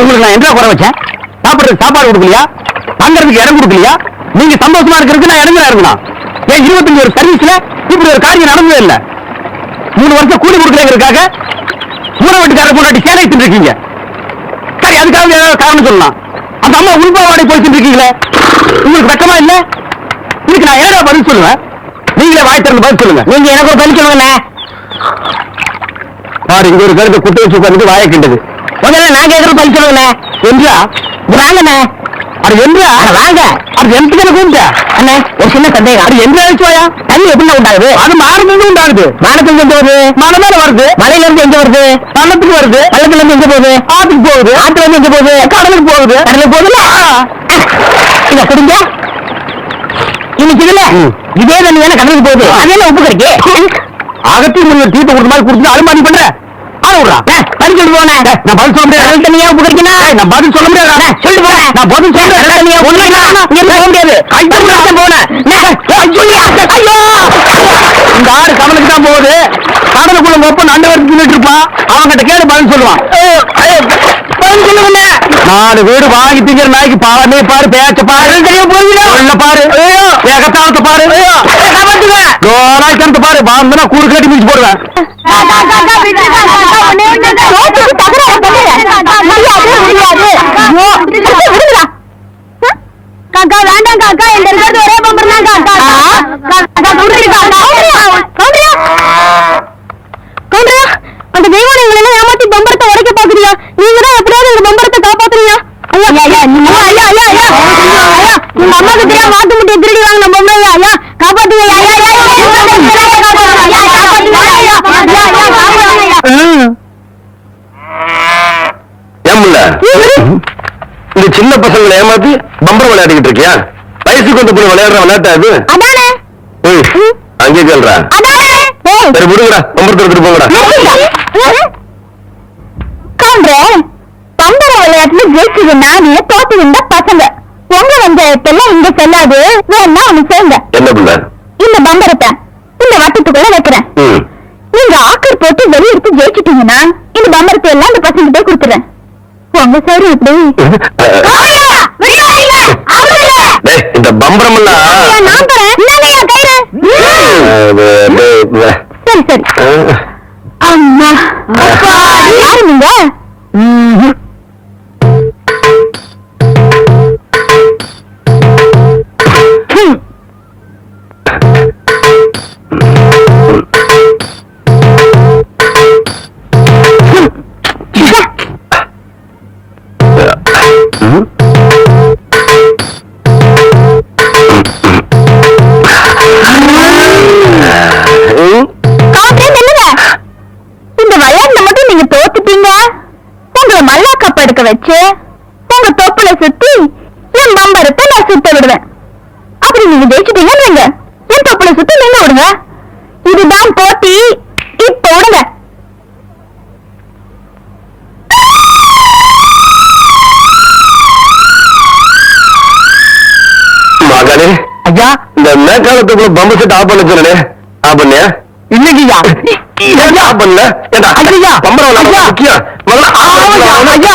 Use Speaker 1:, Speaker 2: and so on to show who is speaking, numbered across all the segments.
Speaker 1: உங்களுக்கு நான் என்ன குறை வச்சேன்? சாப்பிடுறதுக்கு சாப்பாடு கொடுக்கலையா? தங்கறதுக்கு இடம் கொடுக்கலையா? நீங்க சந்தோஷமா இருக்கிறதுக்கு நான் இடங்களா இருக்கணும். ஏன் இருபத்தஞ்சு ஒரு சர்வீஸ்ல இப்படி ஒரு காரியம் நடந்ததே இல்ல? மூணு வருஷம் கூலி கொடுக்கலங்கிறதுக்காக மூணு வீட்டுக்காரர் பொண்டாட்டி சேலை இருக்கீங்க. சரி அதுக்காக காரணம் சொல்லலாம். அந்த அம்மா உள்பாவாடை போய் இருக்கீங்களே? உங்களுக்கு வெக்கமா இல்ல? இதுக்கு நான் ஏடா பதில் சொல்லுவேன்? நீங்களே வாய் திறந்து பதில் சொல்லுங்க. நீங்க எனக்கு ஒரு பதில் சொல்லுங்க பாரு இங்க ஒரு கருத்து குட்டு வச்சு உட்கார்ந்து வாயை கிண்டது. முதல்ல நான் கேட்கற பதில் சொல்லுங்க என்றா வாங்கண்ணே. அது என்றா வாங்க. அது எந்த கூப்பிட்ட. அண்ணே ஒரு சின்ன சந்தேகம். அது எந்த வச்சுவாயா? தண்ணி எப்படி உண்டாகுது? அது மாறுறது உண்டாகுது. வானத்துல எங்க வருது மலை மேல வருது. மலையில இருந்து எங்க வருது? பள்ளத்துக்கு வருது. பள்ளத்துல இருந்து எங்க போகுது? ஆத்துக்கு போகுது. ஆத்துல இருந்து எங்க போகுது? கடலுக்கு போகுது. கடலுக்கு போகுதுல இத குடிங்க. இன்னைக்கு இதுல இதே தண்ணி தானே கடலுக்கு போகுது. அது உப்பு கிடைக்கு. அகத்தி முன்ன தீர்ப்பு கொடுத்த மாதிரி கொடுத்து அலுமாரி பண்ற. ஆள விடுறா. பதில் சொல்லி போனேன். நான் பதில் சொல்ல முடியாது. கடல் தண்ணியா நான் பதில் சொல்ல முடியாது. சொல்லி நான் பதில் சொல்றேன் கடல் தண்ணியா ஒண்ணு போக முடியாது. போனேன். ஐயோ இந்த ஆடு கடலுக்கு தான் போகுது. கடலுக்குள்ள மொப்ப நண்டு வரைக்கும் தின்னுட்டு இருப்பான். கேடு பதில் சொல்லுவான். பதில் சொல்லுங்க நாலு வீடு வாங்கி திங்கிற நாய்க்கு பாவமே பாரு பேச்ச பாரு. தெரியும் போயிடும் பாரு. ஏகத்தாளத்தை பாரு. நாய்க்கு பாரு பாந்தனா கூறு கட்டி மிச்சு போடுவேன்.
Speaker 2: காக்கா வேண்டாம் காக்கா இந்த இருக்கிறது ஒரே பம்பர் தான் காக்கா காக்கா கவுண்டரி காக்கா கவுண்டரியா கவுண்டரியா அந்த தெய்வம் எங்களை எல்லாம் ஏமாத்தி பம்பரத்தை உடைக்க பாக்குறியா நீங்க தான் எப்படியாவது இந்த பம்பரத்தை காப்பாத்துறீங்க. உங்க அம்மாக்கு தெரியாம மாட்டு முட்டையை திருடி வாங்க நம்ம பொம்பளை ஐயா காப்பாத்துங்க
Speaker 1: இந்த சின்ன பசங்களை ஏமாத்தி பம்பரம் விளையாடிக்கிட்டு இருக்கியா வயசுக்கு வந்து போய் விளையாடுற விளையாட்டா அது அங்கே கேள்றா சரி விடுங்கடா பம்பரத்தை எடுத்துட்டு போங்கடா
Speaker 2: விளையாட்டுல ஜெயிச்சது நானே தோத்து வந்த பசங்க. உங்க வந்ததெல்லாம் இங்க செல்லாது வேணா ஒண்ணு செய்யுங்க இந்த பம்பரத்தை இந்த வட்டத்துக்குள்ள வைக்கிறேன். நீங்க ஆக்கர் போட்டு வெளியெடுத்து ஜெயிச்சிட்டீங்கன்னா இந்த பம்பரத்தை எல்லாம் இந்த பசங்க போய் கொடுத்துறேன். உங்க சரி இப்படி வெளிய
Speaker 1: இந்த பம்பரம்
Speaker 2: நான் தரேன். சரி சரி. அம்மா. யாரு நீங்க? வச்சு உங்க தொப்புல சுத்தி என் பம்பரத்தை நான் சுத்த விடுவேன். அப்படி நீங்க ஜெயிச்சிட்டீங்கன்னு வைங்க என் தொப்புல சுத்தி நீங்க விடுங்க. இதுதான் போட்டி. இப்ப விடுங்க.
Speaker 1: மகனே
Speaker 2: ஐயா.
Speaker 1: இந்த மேற்காலத்துக்குள்ள பம்பு செட் ஆஃப் பண்ண சொன்னே ஆஃப் பண்ணியா? ஏன் ஆஃப் பண்ணல? ஏண்டா
Speaker 2: ஐயா!
Speaker 1: பம்பரம்
Speaker 2: ஐயா!
Speaker 1: முக்கியம்
Speaker 2: ஐயா!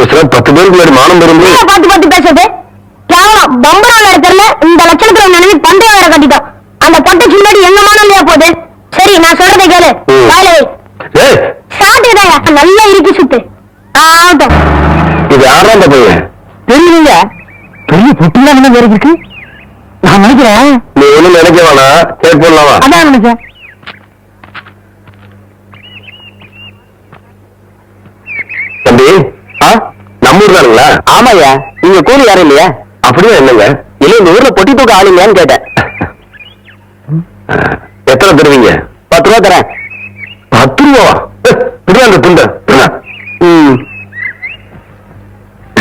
Speaker 1: பேசுற பத்து பேருக்கு முன்னாடி மானம்
Speaker 2: என்ன பார்த்து பார்த்து பேசுறது? கேவலம். பம்பரம் இடத்துல இந்த லட்சணத்துல நினைவு பந்தயம் வேற கட்டிட்டோம். அந்த பொட்டைக்கு முன்னாடி எங்க மானம்லையா போகுது? சரி நான் சொல்றதை கேளு.
Speaker 1: ம்.
Speaker 2: வாயில வை
Speaker 1: ஏய்
Speaker 2: சாப்பிட்டுதாயா நல்லா இறுக்கி சுத்து. ஆகட்டும்
Speaker 1: இது யாரா அந்த பையன்?
Speaker 2: தெரியலீங்க பெரிய பொட்டிலாம் என்ன வேற இருக்கு? நான் நினைக்கிறேன்.
Speaker 1: நீ ஒண்ணும் நினைக்க வேணாம்.
Speaker 2: அதான் நினைச்சேன்.
Speaker 1: தம்பி. ஆ? தானுங்களா
Speaker 2: ஆமாய்யா. நீங்க கூலி யாரும் இல்லையா?
Speaker 1: அப்படியே என்னங்க
Speaker 2: இல்ல இந்த ஊர்ல பொட்டி தூக்க ஆளுங்கன்னு கேட்டேன்.
Speaker 1: எத்தனை தருவீங்க?
Speaker 2: பத்து ரூபா தரேன்.
Speaker 1: பத்து ரூபா? பிடிவா அந்த துண்டை. பிடிடா.
Speaker 2: ம்.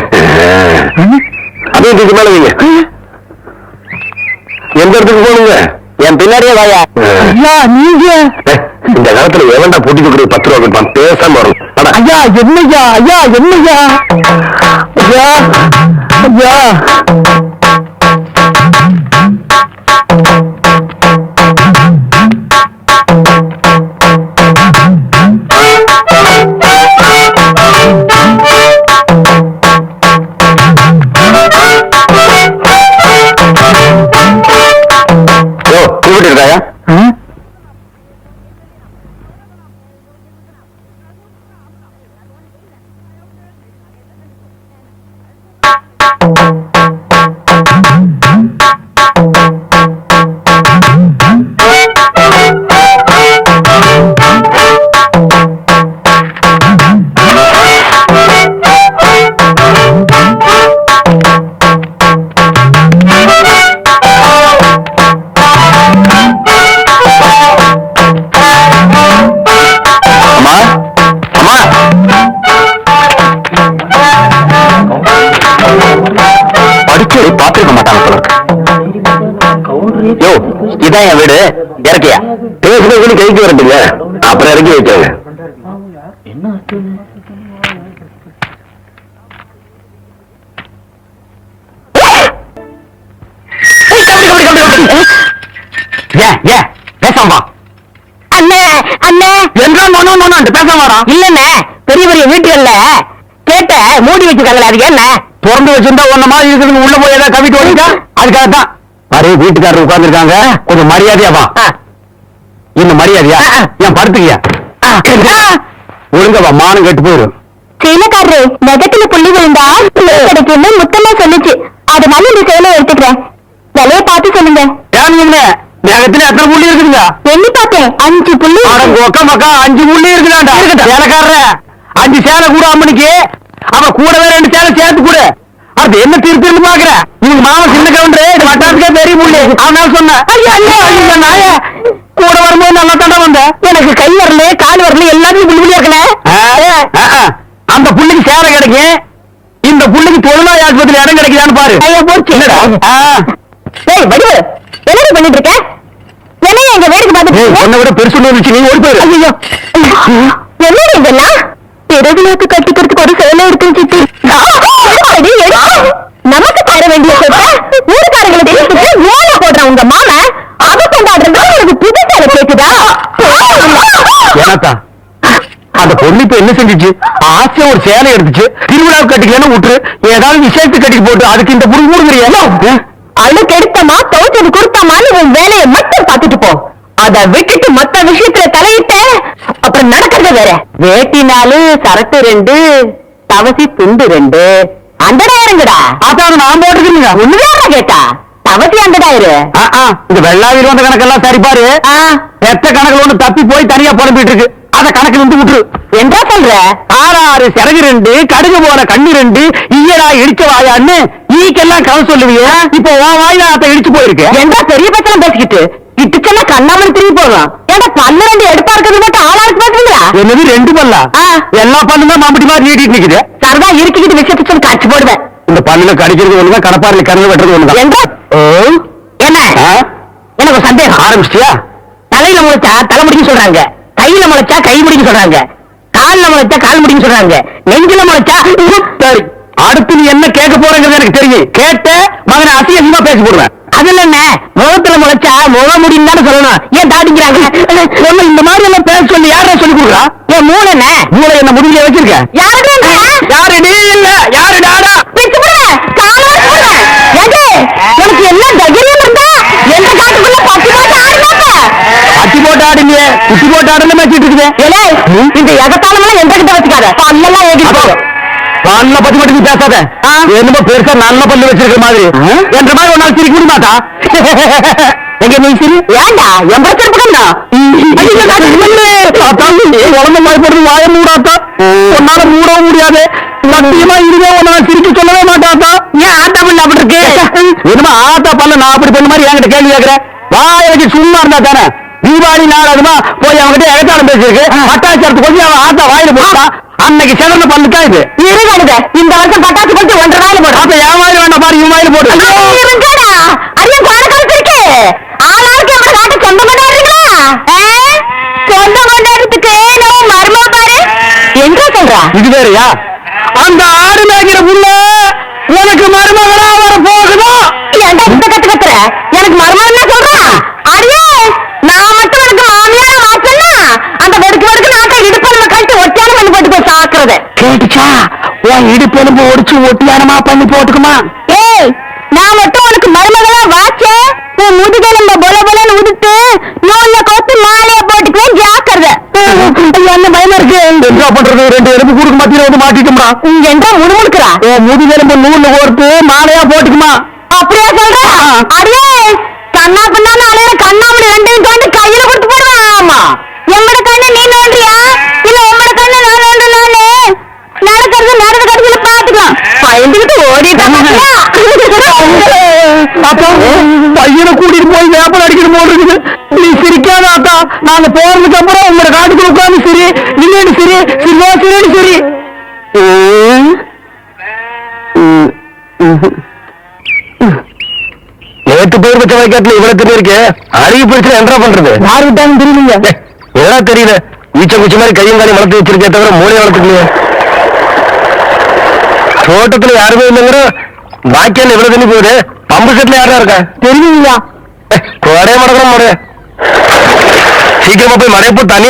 Speaker 1: அப்படியே தூக்கி மேல வைங்க. எந்த இடத்துக்கு போகணுங்க? என் பின்னாடியே வாயா.
Speaker 3: நீங்க.
Speaker 1: இந்த காலத்துல எவன்டா பொட்டி கொடுக்குற பத்து ரூபா பேசாம வரும்.
Speaker 3: ஐயா என்னய்யா ஐயா என்னய்யா ஐயா ஐயா.
Speaker 1: கூப்பிட்டு இருக்காயா? இறக்கியா? பேசுறது கைக்கு வரட்டுங்க அப்புறம் இறக்கி வைக்காங்க
Speaker 4: பெரிய பெரிய வீட்டுகள்ல கேட்ட மூடி வச்சிருக்காங்களே அது என்ன
Speaker 1: திறந்து வச்சிருந்தா ஒன்ன மாதிரி இருக்குது உள்ள போய் ஏதாவது கவிட்டு ஓடிக்கா அதுக்காக தான் பாரு வீட்டுக்காரர் உட்கார்ந்துருக்காங்க. கொஞ்சம் மரியாதையா வா. இன்னும் மரியாதையா. ஏன் படுத்துக்கியா? ஒழுங்கா வா மானம் கெட்டு போயிரும்
Speaker 4: செயலக்காரரு நெகத்துல புள்ளி விழுந்தா கிடைக்கும்னு முத்தமா சொல்லுச்சு. அதனால இந்த செயலை எடுத்துக்கிறேன். விலைய பார்த்து சொல்லுங்க.
Speaker 1: நேகத்துல எத்தனை புள்ளி இருக்குதுங்க?
Speaker 4: எண்ணி பார்த்தேன். அஞ்சு புள்ளி.
Speaker 1: கொக்க மக்கா அஞ்சு புள்ளி இருக்குதாண்டா? சேலக்காரர அஞ்சு சேலை கூட அம்மனுக்கு. அவ கூடவே ரெண்டு சேலை சேர்த்து கூட. அது என்ன திருப்பி பாக்குற இவங்க மாமா சின்ன கவுண்டரு இது வட்டாரத்துக்கே பெரிய புள்ளி அதனால சொன்னேன். ஐயா ஐயா நாய கூட வரும்போது நல்லா தாண்டா வந்த
Speaker 4: எனக்கு கை வரல கால் வரல எல்லாத்தையும் புள்ளி புள்ளி இருக்கல
Speaker 1: அந்த புள்ளிக்கு சேலை கிடைக்கும். இந்த புள்ளிக்கு தொழிலாளி ஆஸ்பத்திரி இடம் கிடைக்குதான்னு பாரு.
Speaker 4: ஐயா போச்சு. ஏய் வடிவு என்னடி பண்ணிட்டு இருக்க? என்ன எங்க வீட்டுக்கு
Speaker 1: ஏய்,
Speaker 4: பார்த்து
Speaker 1: உன்னை விட பெருசு இருந்துச்சு நீ ஓடி போயிரு.
Speaker 4: ஐயோ என்னடி இதெல்லாம்? பிறகுனாக்கு கட்டிக்கிறதுக்கு ஒரு சேலை இருக்குன்னு சித்தி. நமக்கு தர வேண்டிய சொத்தை ஊருக்காரங்களை தெரிவிச்சுட்டு ஓலை போடுற உங்க மாம அதை கொண்டாடுறது உனக்கு புது சேலை கேக்குதா?
Speaker 1: ஏனாத்தா அந்த பொண்ணு இப்ப என்ன செஞ்சுச்சு? ஆசையா ஒரு சேலை எடுத்துச்சு திருவிழாவுக்கு கட்டிக்கலன்னு விட்டுரு. ஏதாவது விசேஷத்துக்கு கட்டிக்கு போட்டு அதுக்கு இந்த புடி மூடுங்கிறியா
Speaker 4: அழுக்கு எடுத்தமா தோச்சது கொடுத்தமான்னு உன் வேலையை மட்டும் பார்த்துட்டு போ. அத விட்டுட்டு மத்த விஷயத்துல தலையிட்ட அப்புறம் நடக்கிறது வேற. வேட்டினாலு சரட்டு ரெண்டு தவசி துண்டு ரெண்டு. அண்டடாயிருங்கடா
Speaker 1: அதான் நான் போட்டுக்கிறீங்க
Speaker 4: ஒண்ணுதான் கேட்டா. தவசி அண்டடாயிரு
Speaker 1: இந்த வெள்ளாவி வந்த கணக்கெல்லாம் சரி பாரு. எத்த கணக்குல ஒண்ணு தப்பி போய் தனியா புலம்பிட்டு இருக்கு அத கணக்குல இருந்து விட்டுரு.
Speaker 4: என்ன சொல்ற?
Speaker 1: ஆறு ஆறு சிறகு ரெண்டு கடுகு போன கண்ணு ரெண்டு ஈயடா இடிச்ச வாயான்னு ஈக்கெல்லாம் கதை சொல்லுவியா. இப்போ உன் வாயில அத இடிச்சு போயிருக்கு.
Speaker 4: என்ன பெரிய பச்சனம் பேசிக்கிட்டு. இட்டுச்செல்லாம் கண்ணாமணி திரும்பி போகலாம் ஏடா பல்லு ரெண்டு எடுப்பா இருக்கிறது மட்டும் ஆளாருக்கு பாக்குறீங்களா
Speaker 1: என்னது ரெண்டு பல்லா?
Speaker 4: ஆ.
Speaker 1: எல்லா பல்லும் மாம்பட்டி மாதிரி நீட்டிட்டு நிக்குது.
Speaker 4: சரதா இருக்கிக்கிட்டு விஷயத்தை சொல்லி காட்சி போடுவேன்.
Speaker 1: இந்த பல்லுல கடிக்கிறது ஒண்ணுதான் கடப்பாரில் கருது வெட்டுறது ஒண்ணுதான்.
Speaker 4: என்ன? எனக்கு சந்தேகம்.
Speaker 1: ஆரம்பிச்சிட்டியா?
Speaker 4: தலையில முளைச்சா தலைமுடின்னு சொல்றாங்க. கையில முளைச்சா கை முடின்னு சொல்றாங்க. கால்ல முளைச்சா கால் முடின்னு சொல்றாங்க. நெஞ்சில முளைச்சா
Speaker 1: அடுத்து நீ என்ன கேட்க போறங்கிறது எனக்கு தெரியும். கேட்ட மகனை அசிங்கமா பேசி போடுவேன்.
Speaker 4: அதுல என்ன முகத்துல முளைச்சா முக முடின்னு தானே சொல்லணும். ஏன் தாடிக்கிறாங்க
Speaker 1: சொல்ல இந்த மாதிரி எல்லாம் பேச சொல்லி யாரா சொல்லி கொடுக்குறா?
Speaker 4: என் மூளை என்ன
Speaker 1: மூளை என்ன முடிஞ்ச வச்சிருக்க?
Speaker 4: யாருடைய
Speaker 1: யாரு நீ இல்ல. யாரு
Speaker 4: எது? உனக்கு என்ன தைரியம் இருந்தா எந்த காட்டுக்குள்ள பத்து போட்டு ஆடுனாப்ப
Speaker 1: அட்டி போட்டு ஆடுங்க குட்டி போட்டு ஆடுன்னு பேசிட்டு இருக்குது.
Speaker 4: இந்த எகத்தாளமெல்லாம் எந்த கிட்ட வச்சுக்காத. பல்லெல்லாம் ஏகிட்டு போகும்
Speaker 1: நல்ல பத்தி மட்டும் நீ பேசாத. என்னமோ பெருசா நல்ல பல்லு வச்சிருக்கிற மாதிரி. என்ற மாதிரி ஒரு நாள் சிரிக்க முடியுமாட்டா எங்க நீ சிரி?
Speaker 4: ஏண்டா? என் பிரச்சனை
Speaker 1: உடம்பு பயப்படுறது வாய மூடாத்தா. உன்னால மூடவும் முடியாது. சத்தியமா இதுவே உன்னால சிரிக்க சொல்லவே மாட்டாத்தா
Speaker 4: ஏன் ஆட்டா பண்ண அப்படி இருக்கு?
Speaker 1: என்னமா ஆத்தா பண்ண நான் அப்படி பண்ண மாதிரி என்கிட்ட கேள்வி கேட்கிற. வாய வச்சு சும்மா இருந்தா தானே? தீபாவளி நாள் அதுமா போய் அவன்கிட்ட எகத்தாளம் பேசியிருக்கு. பட்டாச்சாரத்து கொஞ்சம் அவன் ஆத்தா வாயில போட்டா அன்னைக்கு சிறந்த பண்ணுதான் இது?
Speaker 4: இருக்கானுங்க இந்த வருஷம் பட்டாசு கொண்டு ஒன்றரை நாள் போடும்
Speaker 1: அப்ப என் வாயில போடு.
Speaker 2: இருங்கடா ஐயா குழந்தை இருக்கு ஆளாளுக்கு நம்ம நாட்டு சொந்த கொண்டாடுறீங்களா சொந்த கொண்டாடுறதுக்கு நம்ம மருமா பாரு. எங்க சொல்றா?
Speaker 1: இது வேறயா? அந்த ஆடு மேய்க்கிற புள்ள உனக்கு மருமகளா வர போகுதா?
Speaker 2: ஏன்டா இந்த கத்து கத்துற எனக்கு மருமகன் என்ன சொல்றான் அடியே நான் மட்டும் எனக்கு மாமியாரா ஆச்சன்னா அந்த வெடுக்கு வெடுக்கு நாட்டை இடுப்பெலும்பு கழிச்சு ஒட்டியான சாக்குறது
Speaker 1: கேட்டுச்சா? உன் இடுப்பெலும்பு ஒடிச்சு ஒட்டியானமா பண்ணி போட்டுக்குமா?
Speaker 2: ஏய் நான் மட்டும் உனக்கு மருமகளா வாச்சே? உன் முதுகெலும்ப பொல பொலன்னு உதுத்து நூல்ல கோத்து மாலைய போட்டுக்குவேன் ஜாக்கிரதை.
Speaker 1: என்ன பயமா இருக்கு? என்ன பண்றது? ரெண்டு எலும்பு கூடுக்கு மத்தியில வந்து மாட்டிட்டோம்டா
Speaker 2: இங்க என்றா முணுமுணுக்குறா.
Speaker 1: உன் முதுகெலும்பு நூல்ல கோர்த்து மாலையா போட்டுக்குமா?
Speaker 2: அப்படியா சொல்ற? அடியே கண்ணா பின்னான்னு அலையிற கண்ணாமணி ரெண்டையும் தோண்டி கையில கொடுத்து போடுவேன் ஆமா எம்மட கண்ணு நீ நோண்டியா இல்ல உம்மட கண்ணு நான் நோண்டுனாலே நடக்கிறது நடந்த கடைசியில பாத்துக்கலாம் பயந்துகிட்டு ஓடிட்டான்
Speaker 1: அப்பா பையனை கூட்டிட்டு போய் வேப்பல் அடிக்கணும் போல் இருக்குது நீ சிரிக்காத அத்தா நாங்க போறதுக்கு அப்புறம் உங்களோட காட்டுக்குள்ள உட்காந்து சரி இல்லைன்னு சரி சிரிவா சரின்னு சரி. நேற்று பேர் வச்ச வைக்காட்டுல இவ்வளவு தெரிய இருக்கு அறிவு பிரச்சனை என்ன பண்றது? யாரு விட்டாங்க தெரியலீங்க. எதா தெரியல. ஈச்ச குச்சி மாதிரி கையும் காலையும் வளர்த்து வச்சிருக்கே தவிர மூளை வளர்த்துக்கலையே. தோட்டத்துல யாருமே இல்லைங்கிற பாக்கியம் இவ்வளவு தண்ணி போகுது? பம்பு செட்ல யாரா இருக்கா? தெரியுங்களா கோடைய மடக்கிறோம் மடைய சீக்கிரமா போய் மடைய போட்டு தண்ணி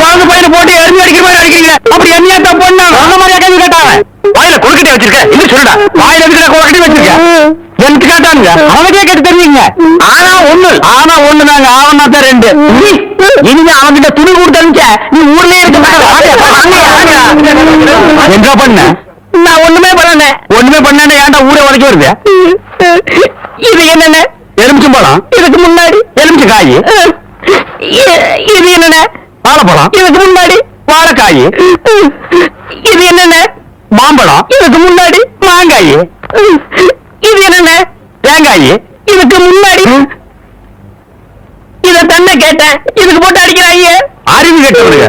Speaker 1: குழந்தை பையனை போட்டு எரிஞ்சு அடிக்கிற மாதிரி அடிக்கிறீங்க அப்படி என்னையா தப்பு பண்ணா அந்த மாதிரியா கேள்வி கேட்டாங்க வாயில கொழுக்கட்டை வச்சிருக்க இல்ல சொல்லுடா வாயில எதுக்கு கொழுக்கட்டை வச்சிருக்க எனக்கு கேட்டானுங்க அவனுக்கே கேட்டு தெரியுங்க ஆனா ஒண்ணு ஆனா ஒண்ணு நாங்க ஆவனா தான் ரெண்டு இனிமே அவன்கிட்ட துணி கொடுத்து அனுப்பிச்ச நீ ஊர்லயே இருக்க என்ன பண்ண பண்ணல ஒண்ணுமே பண்ண ஏன்டா ஊரே உடைக்க வருது? இது என்னென்ன? எலுமிச்சம் பழம். இதுக்கு முன்னாடி. எலுமிச்ச காய். இது என்னென்ன? வாழைப்பழம். இதுக்கு முன்னாடி. வாழைக்காய். இது என்னென்ன? மாம்பழம். இதுக்கு முன்னாடி. மாங்காய். இது என்னென்ன? தேங்காய். இதுக்கு முன்னாடி. இத தன்னை கேட்டேன். இதுக்கு போட்டு அடிக்கிறாங்க அறிவு கேட்டவருங்க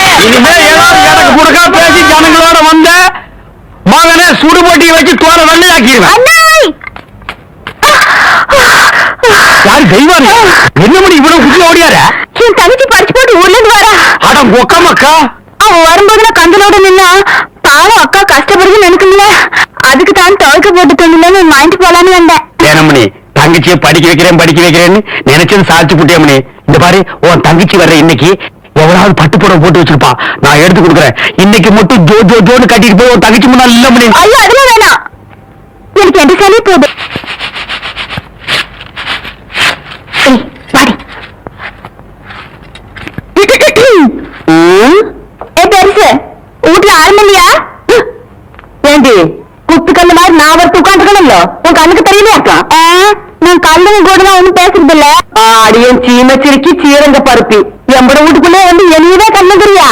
Speaker 1: இனிமே ஏதாவது எனக்கு கொடுக்கா பேசி ஜனங்களோட வந்த மகனை சுடுபொட்டியை வச்சு தோற வெள்ளையாக்கிடுவேன். யாரு தெய்வாரு என்ன மணி இவ்வளவு குட்டி ஓடியார?
Speaker 2: என் தங்கச்சி படிச்சு போட்டு ஊர்ல இருந்து வரா
Speaker 1: அட மொக்க மக்கா
Speaker 2: அவ வரும்போது நான் கந்தலோட நின்னா பாவம் அக்கா கஷ்டப்படுதுன்னு நினைக்கல அதுக்கு தான் துவைக்க போட்டு தந்துலன்னு வாங்கிட்டு போலான்னு வந்தேன்.
Speaker 1: ஏனமணி தங்கச்சியை படிக்க வைக்கிறேன் படிக்க வைக்கிறேன்னு நினைச்சது சாதிச்சு புட்டியமணி இந்த பாரு உன் தங்கச்சி வர்ற இன்னைக்கு எவ்வளவு பட்டு புடவை போட்டு வச்சிருப்பா. நான் எடுத்து கொடுக்குறேன். இன்னைக்கு மட்டும் ஜோ ஜோ ஜோன்னு கட்டிட்டு போய் உன் தங்கச்சி முன்னாள் இல்ல மணி.
Speaker 2: ஐயோ அதெல்லாம் வேணாம் எனக்கு எந்த சளி போகுது ஏய், வீட்டுல ஆரம்பில்லையா ஏண்டி குத்துக்கல்லு மாதிரி நான் ஒருத்த உட்காந்துக்கணும்ல உன் கண்ணுக்கு தெரியலையாக்கா நான் கல்லுங்க கூட தான் ஒண்ணும் பேசுறது இல்ல. ஆடியன் சீம சிரிக்கி சீரங்க பருப்பி. எம்பட வீட்டுக்குள்ளே வந்து என்னையவே கண்ணுக்குறியா?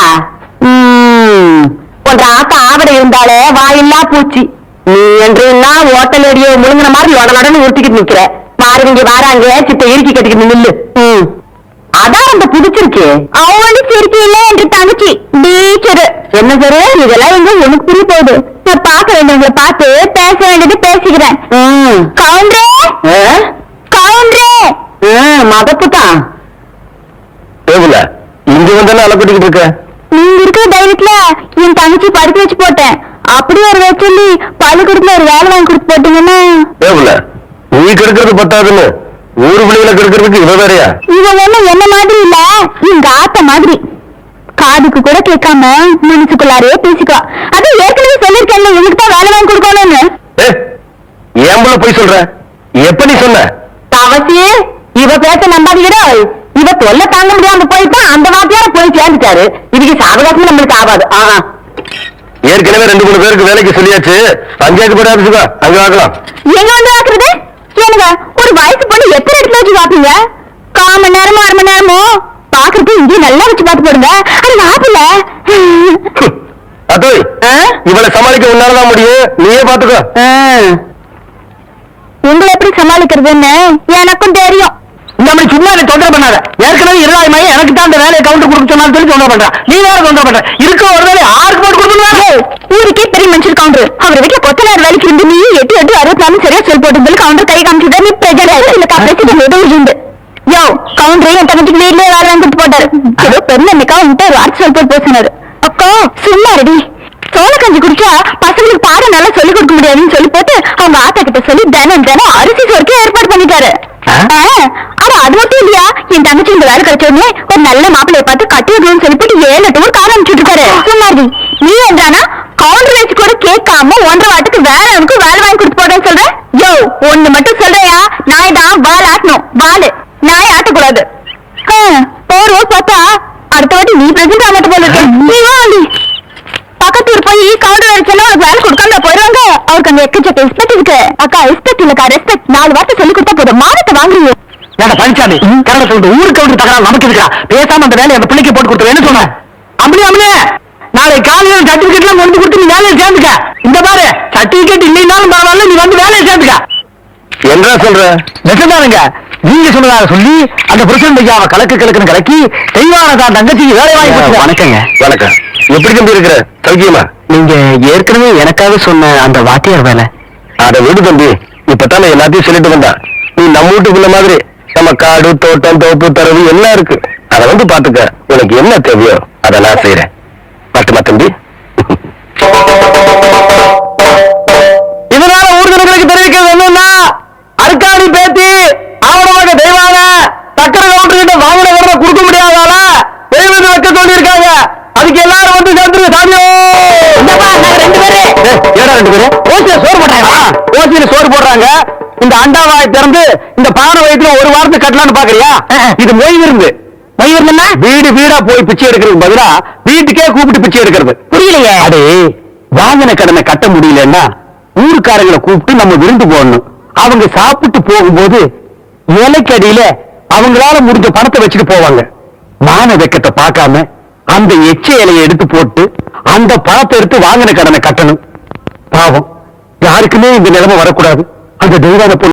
Speaker 2: உன்ற ஆத்தா ஆவடை இருந்தாலே வாயில்லா பூச்சி. நீ என்றா ஓட்டல் அடியோ முழுங்கின மாதிரி லொட லொடன்னு உருட்டிக்கிட்டு நிக்கிற. பாருங்க வாராங்க சித்த இறுக்கி கட்டிக்கிட்டு நில்லு. அதான் அந்த புடிச்சிருக்கு அவனு சிரிக்கி இல்ல என்று தங்கச்சி. டீச்சரு என்ன சரு? இதெல்லாம் எங்க உனக்கு புரிய போகுது? நான் பார்க்க வேண்டியவங்களை பார்த்து பேச வேண்டியது பேசிக்கிறேன். கவுண்டரே? கவுண்டரே? மதப்பு தான்
Speaker 1: தேவல இங்க வந்தாலும் அலப்பட்டிக்கிட்டு இருக்க?
Speaker 2: நீங்க இருக்கிற தைரியத்துல என் தங்கச்சி படிக்க வச்சு போட்டேன். அப்படி ஒரு வச்சு சொல்லி பள்ளிக்கூடத்துல ஒரு வேலை வாங்கி கொடுத்து போட்டீங்கன்னா.
Speaker 1: தேவல நீ கெடுக்கிறது பத்தாதுன்னு ஊரு பிள்ளைகளை கெடுக்கிறதுக்கு இவ வேறையா?
Speaker 2: இவன் ஒண்ணும் என்ன மாதிரி இல்ல எங்க ஆத்த மாதிரி. காதுக்கு கூட கேட்காம மனசுக்குள்ளாரே பேசிக்குவா. அது ஏற்கனவே சொல்லிருக்கேன் எனக்கு தான் வேலை வாங்கி கொடுக்கணும்னு.
Speaker 1: ஏ, ஏன் புள்ள போய் சொல்ற? எப்ப நீ சொன்ன?
Speaker 2: அவசிய இவ பேச நம்பாதீங்கடா இவ தொல்லை தாங்க முடியாம போயிட்டா அந்த வாத்தியார போய் சேர்ந்துட்டாரு. இதுக்கு சாவகாசம் நம்மளுக்கு ஆகாது. ஆஹா
Speaker 3: ஏற்கனவே ரெண்டு மூணு பேருக்கு வேலைக்கு சொல்லியாச்சு. பஞ்சாயத்து போட ஆபீஸுக்கா அங்க வாக்கலாம்.
Speaker 2: எங்க வந்து ஏனுங்க ஒரு வயசு பொண்ணு எத்தனை இடத்துல வச்சு பாப்பீங்க கால் மணி நேரமோ அரை மணி நேரமோ? பாக்குறது இங்கேயும் நல்லா வச்சு பார்த்து போடுங்க. அது மாப்பிள்ள.
Speaker 3: அத்தோய் இவளை சமாளிக்க உன்னாலதான் முடியும். நீயே பாத்துக்கோ
Speaker 2: உங்களை எப்படி சமாளிக்கிறதுன்னு எனக்கும் தெரியும்.
Speaker 1: மாதிரி சும்மா என்ன தொந்தரவு பண்ணாத. ஏற்கனவே இருளாய் மையம் எனக்கு தான் அந்த வேலையை கவுண்டர் கொடுக்க சொன்னாலும் சொல்லி தொந்தரவு பண்றேன் நீ வேற தொந்தரவு பண்ற. இருக்க ஒரு வேலை ஆறுக்கு போட்டு கொடுக்கணும்
Speaker 2: ஏய், ஊருக்கே பெரிய மனுஷர் கவுண்டர் அவர் வீட்டுல கொத்தனார் வேலைக்கு இருந்து நீ எட்டு எட்டு அறுபத்தி நாலு சரியா சொல் போட்டு கவுண்டர் கை காமிச்சுட்டா நீ பிரஜனை இல்ல பிரசிடன்ட் ஏதோ உண்டு யோ கவுண்டரே என் தங்கச்சிக்கு வீட்லயே வேலை வாங்கி கொடுத்து போட்டாரு ஏதோ உன்கிட்ட ஒரு வார்த்தை சொல் போட்டு பேசினாரு. அக்கா சும்மா ரெடி சோள கஞ்சி குடிச்சா பசங்களுக்கு பாடம் நல்லா சொல்லி கொடுக்க முடியாதுன்னு சொல்லி போட்டு அவங்க ஆத்தா கிட்ட சொல்லி தினம் தினம் அரிசி சோறுக்கு ஏற்பாடு பண்ணிட்டாரு. ஆனா அது மட்டும் இல்லையா? என் தங்கச்சி இந்த வேலை கிடைச்ச உடனே ஒரு நல்ல மாப்பிள்ளைய பார்த்து கட்டி விடணும்னு சொல்லி போட்டு ஏழு ஊர் காலம் அனுப்பிச்சுட்டு இருக்காரு. சும்மாடி நீ என்றானா கவுண்டர் வச்சு கூட கேட்காம ஒன்றரை வாட்டுக்கு வேற அவனுக்கு வேலை வாங்கி கொடுத்து போறேன்னு சொல்ற யோ ஒண்ணு மட்டும் சொல்றியா நாய் தான் வால் ஆட்டணும் வாலு நாய் ஆட்டக்கூடாது ஆ, போற ஊர் பார்த்தா அடுத்த வாட்டி நீ பிரசன்ட் ஆக மாட்டே போல இருக்கு. நீ வா வண்டி பக்கத்து ஊர் போய் கவுண்டர் அடிச்சா உனக்கு வேலை கொடுக்காம போயிருவாங்க அவருக்கு அங்க எக்கச்சக்க ரெஸ்பெக்ட் இருக்கு. அக்கா ரெஸ்பெக்ட் இல்லக்கா ரெஸ்பெக்ட் நாலு வார்த்தை சொல்லி கொடுத்தா போதும். மானத்தை வாங்குறீங்க
Speaker 1: ஏடா பழனிசாமி கரட சொல்லிட்டு ஊருக்கு கவுண்டர் தகராறு நமக்கு இருக்கா பேசாம அந்த வேலையை அந்த பிள்ளைக்கு போட்டு கொடுத்துரு. என்ன சொன்ன? அம்மனி அம்மனே நாளை காலையில சர்டிபிகேட் எல்லாம் கொண்டு கொடுத்து நீ வேலையை சேர்ந்துக்க. இந்த பாரு சர்டிபிகேட் இல்லைனாலும் பரவாயில்ல நீ வந்து வேலையை சேர்ந்துக்க.
Speaker 3: என்ன சொல்ற?
Speaker 1: நிஜம்தானுங்க. நீங்க சொன்னதாக சொல்லி அந்த புருஷன் ஐயாவை கலக்கு கலக்குன்னு கலக்கி தெய்வானதான் தங்கச்சிக்கு வேலை வாங்கி.
Speaker 3: வணக்கங்க. வணக்கம். எப்படி தம்பி இருக்கிற? சௌக்கியமா?
Speaker 1: நீங்க ஏற்கனவே எனக்காக சொன்ன அந்த வாத்தியார் வேலை.
Speaker 3: அத விடு தம்பி. இப்பதான் எல்லாத்தையும் சொல்லிட்டு வந்தேன். நீ நம்ம வீட்டுக்குள்ள மாதிரி நம்ம காடு தோட்டம் தோப்பு தரவு எல்லாம் இருக்கு. அத வந்து பாத்துக்க உனக்கு என்ன தேவையோ அதை நான் செய்யறேன் மட்டுமா தம்பி?
Speaker 1: இதனால ஊர்தனங்களுக்கு தெரிவிக்கிறது என்னன்னா அருக்காணி பேத்தி ஆவணமாக தெய்வான சக்கர கவுண்டர்கிட்ட வாங்கின விரத கொடுக்க முடியாதால தெய்வம் வைக்க சொல்லியிருக்காங்க அதுக்கு எல்லாரும் வந்து சேர்ந்துருங்க சாமியோ! ரெண்டு பேரு. ஏடா ரெண்டு பேரு? ஓசியில சோறு போட்டாங்க ஓசியில சோறு போடுறாங்க. இந்த அண்டாவாய் திறந்து இந்த பானை வயிற்றுல ஒரு வாரத்துக்கு கட்டலாம்னு பாக்குறியா? இது மொய் விருந்து. மொய் விருந்துன்னா வீடு வீடா போய் பிச்சை எடுக்கிறதுக்கு பதிலா வீட்டுக்கே கூப்பிட்டு பிச்சை எடுக்கிறது. புரியலையே. அது வாங்கின கடனை கட்ட முடியலன்னா ஊருக்காரங்களை கூப்பிட்டு நம்ம விருந்து போடணும். அவங்க சாப்பிட்டு போகும்போது இலைக்கடியில அவங்களால முடிஞ்ச பணத்தை வச்சுட்டு போவாங்க. மான வெக்கத்தை பார்க்காம அந்த எச்ச இலையை எடுத்து போட்டு அந்த பணத்தை எடுத்து வாங்கின கடனை கட்டணும். பாவம். யாருக்குமே இந்த நிலைமை வரக்கூடாது. அந்த தெய்வான பொண்ணு